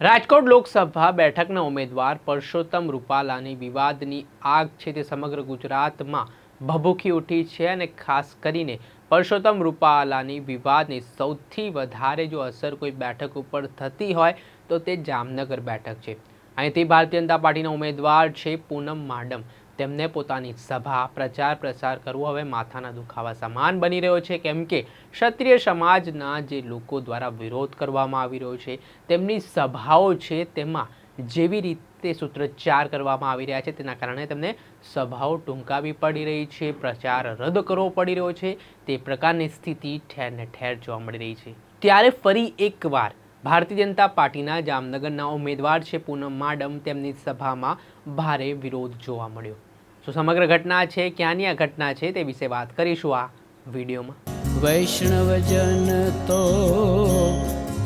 રાજકોટ લોકસભા બેઠકના ઉમેદવાર પરસોત્તમ રૂપાલાની વિવાદની આગ છે તે સમગ્ર ગુજરાતમાં ભભૂકી ઉઠી છે અને ખાસ કરીને પરસોત્તમ રૂપાલાની વિવાદની સૌથી વધારે જો અસર કોઈ બેઠક ઉપર થતી હોય તો તે જામનગર બેઠક છે. અહીંથી ભારતીય જનતા પાર્ટીના ઉમેદવાર છે પૂનમ માડમ. તેમને પોતાની સભા, પ્રચાર, પ્રસાર કરવો હવે માથાના દુખાવા સમાન બની રહ્યો છે, કેમ કે ક્ષત્રિય સમાજના જે લોકો દ્વારા વિરોધ કરવામાં આવી રહ્યો છે, તેમની સભાઓ છે તેમાં જેવી રીતે સૂત્રોચ્ચાર કરવામાં આવી રહ્યા છે, તેના કારણે તેમને સભાઓ ટૂંકાવી પડી રહી છે, પ્રચાર રદ કરવો પડી રહ્યો છે, તે પ્રકારની સ્થિતિ ઠેર ને ઠેર જોવા મળી રહી છે. ત્યારે ફરી એકવાર ભારતીય જનતા પાર્ટીના જામનગરના ઉમેદવાર છે પૂનમ માડમ, તેમની સભામાં ભારે વિરોધ જોવા મળ્યો. તો સમગ્ર ઘટના છે? ક્યાંની આ ઘટના છે તે વિશે વાત કરીશું આ વિડીયોમાં. વૈષ્ણવજન તો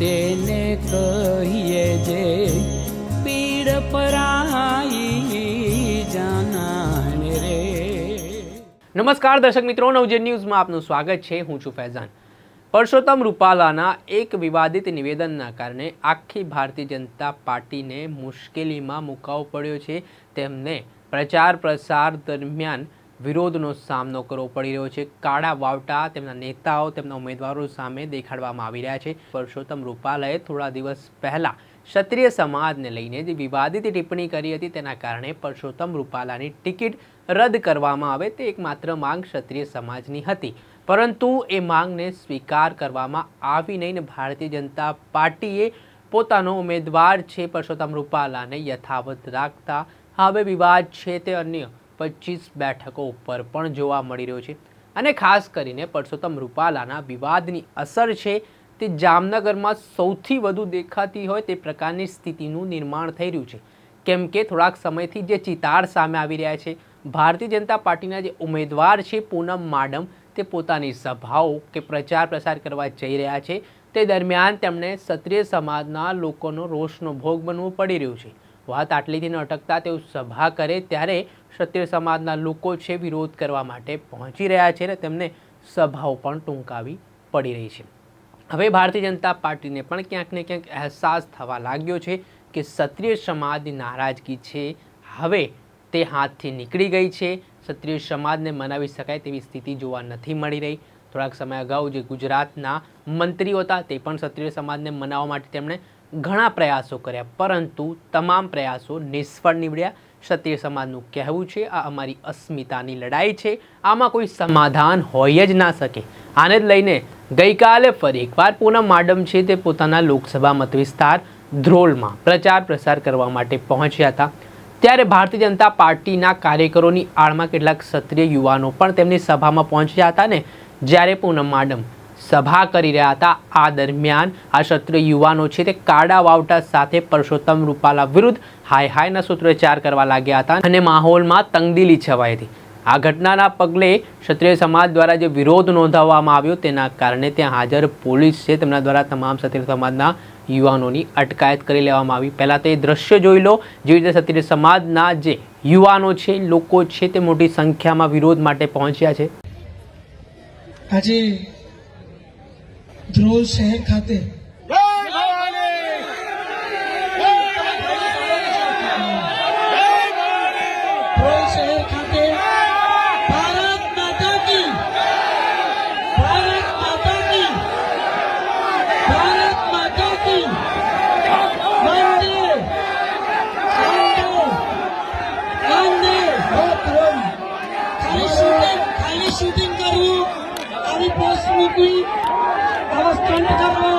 તેને કહીએ જે પીડ પરાઈ જાનાને રે. નમસ્કાર દર્શક મિત્રો નવજન ન્યૂઝમાં આપનું સ્વાગત છે. હું છું ફૈઝાન. પરસોત્તમ રૂપાલાના એક વિવાદિત નિવેદનના કારણે આખી ભારતીય જનતા પાર્ટીને મુશ્કેલીમાં મુકાવો પડ્યો છે. તેમને પ્રચાર પ્રસાર દરમિયાન વિરોધનો સામનો કરવો પડી રહ્યો છે. કાળા વાવટા તેમના નેતાઓ, તેમના ઉમેદવારો સામે દેખાડવામાં આવી રહ્યા છે. પરસોત્તમ રૂપાલાએ થોડા દિવસ પહેલાં ક્ષત્રિય સમાજને લઈને જે વિવાદિત ટિપ્પણી કરી હતી તેના કારણે પરસોત્તમ રૂપાલાની ટિકિટ રદ કરવામાં આવે તે એકમાત્ર માંગ ક્ષત્રિય સમાજની હતી. પરંતુ એ માંગને સ્વીકાર કરવામાં આવી નહીં ભારતીય જનતા પાર્ટીએ પોતાનો ઉમેદવાર છે પરસોત્તમ રૂપાલાને યથાવત રાખતા હવે વિવાદ છે તે અન્ય પચીસ બેઠકો ઉપર પણ જોવા મળી રહ્યો છે. અને ખાસ કરીને પરસોત્તમ રૂપાલાના વિવાદની અસર છે તે જામનગરમાં સૌથી વધુ દેખાતી હોય તે પ્રકારની સ્થિતિનું નિર્માણ થઈ રહ્યું છે. કેમ કે થોડાક સમયથી જે ચિતાર સામે આવી રહ્યા છે, ભારતીય જનતા પાર્ટીના જે ઉમેદવાર છે પૂનમ માડમ, તે પોતાની સભાઓ કે પ્રચાર પ્રસાર કરવા જઈ રહ્યા છે. તે દરમિયાન તેમણે ક્ષત્રિય સમાજના લોકોનો રોષનો ભોગ બનવું પડી રહ્યું છે. વાત આટલીથી ન અટકતા તેઓ સભા કરે ત્યારે ક્ષત્રિય સમાજના લોકો છે વિરોધ કરવા માટે પહોંચી રહ્યા છે અને તેમને સભાઓ પણ ટૂંકાવી પડી રહી છે. હવે ભારતીય જનતા પાર્ટીને પણ ક્યાંક ને ક્યાંક અહેસાસ થવા લાગ્યો છે કે ક્ષત્રિય સમાજની નારાજગી છે. હવે તે હાથથી નીકળી ગઈ છે. ક્ષત્રિય સમાજને મનાવી શકાય તેવી સ્થિતિ જોવા નથી મળી રહી. થોડાક સમય અગાઉ જે ગુજરાતના મંત્રીઓ હતા તે પણ ક્ષત્રિય સમાજને મનાવવા માટે તેમણે ઘણા પ્રયાસો કર્યા, પરંતુ તમામ પ્રયાસો નિષ્ફળ નીવડ્યા. ક્ષત્રિય સમાજનું કહેવું છે, આ અમારી અસ્મિતાની લડાઈ છે. આમાં કોઈ સમાધાન હોય જ ના શકે. આને જ લઈને ગઈકાલે ફરી એકવાર પૂનમ માડમ છે તે પોતાના લોકસભા મતવિસ્તાર ધ્રોલમાં પ્રચાર પ્રસાર કરવા માટે પહોંચ્યા હતા. ત્યારે ભારતીય જનતા પાર્ટીના કાર્યકરોની આડમાં કેટલાક ક્ષત્રિય યુવાનો પણ તેમની સભામાં પહોંચ્યા હતા ને, જ્યારે પૂનમ માડમ સભા કરી રહ્યા હતા. આ દરમિયાન આ ક્ષત્રિય યુવાનો છે તે કાળા વાવટા સાથે પરસોત્તમ રૂપાલા વિરુદ્ધ હાય હાયના સૂત્રોચ્ચાર કરવા લાગ્યા હતા અને માહોલમાં તંગદિલી છવાઈ હતી. આ ઘટનાના પગલે ક્ષત્રિય સમાજ દ્વારા જે વિરોધ નોંધાવવામાં આવ્યો તેના કારણે ત્યાં હાજર પોલીસ છે તેમના દ્વારા તમામ ક્ષત્રિય સમાજના યુવાનોની અટકાયત કરી લેવામાં આવી. પહેલાં તો એ દ્રશ્ય જોઈ લો, જેવી રીતે ક્ષત્રિય સમાજના જે યુવાનો છે, લોકો છે તે મોટી સંખ્યામાં વિરોધ માટે પહોંચ્યા છે. આજે ધ્રોલ શહેર ખાતે ધ્રોલ શહેર આવી પોસ્ટ મૂકવી આવા સ્ટન્ટ કરવા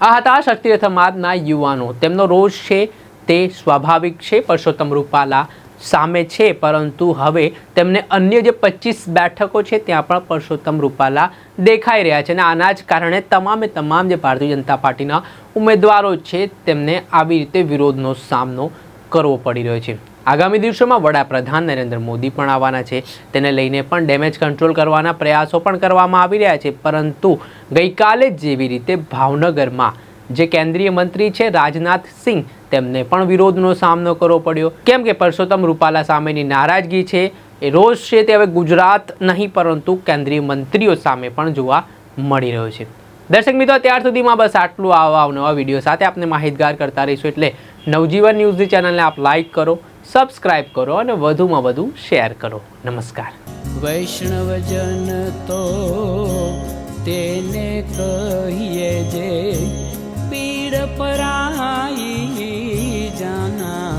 આ હતા શક્તિરથ સમાજના યુવાનો. તેમનો રોષ છે, તે સ્વાભાવિક છે, પરસોત્તમ રૂપાલા સામે છે, પરંતુ હવે તેમને અન્ય જે પચીસ બેઠકો છે, ત્યાં પણ પરસોત્તમ રૂપાલા દેખાઈ રહ્યા છે. અને આના જ કારણે તમામે તમામ જે ભારતીય જનતા પાર્ટીના ઉમેદવારો છે, તેમને આવી રીતે વિરોધનો સામનો કરવો પડી રહ્યો છે. આગામી દિવસોમાં વડાપ્રધાન નરેન્દ્ર મોદી પણ આવવાના છે. તેને લઈને પણ ડેમેજ કંટ્રોલ કરવાના પ્રયાસો પણ કરવામાં આવી રહ્યા છે. પરંતુ ગઈકાલે જેવી રીતે ભાવનગરમાં જે કેન્દ્રીય મંત્રી છે રાજનાથ સિંહ, તેમને પણ વિરોધનો સામનો કરવો પડ્યો. કેમ કે પરસોત્તમ રૂપાલા સામેની નારાજગી છે, એ રોષ છે તે હવે ગુજરાત નહીં, પરંતુ કેન્દ્રીય મંત્રીઓ સામે પણ જોવા મળી રહ્યો છે. દર્શક મિત્રો, ત્યાર સુધીમાં બસ આટલું આવા નવા વીડિયો સાથે આપને માહિતગાર કરતા રહીશું. એટલે નવજીવન ન્યૂઝની ચેનલને આપ લાઈક કરો સબસ્ક્રાઇબ કરો અને વધુમાં વધુ શેર કરો. નમસ્કાર. વૈષ્ણવજન તો તેને કહીએ જે પીડ પરાઈ જાના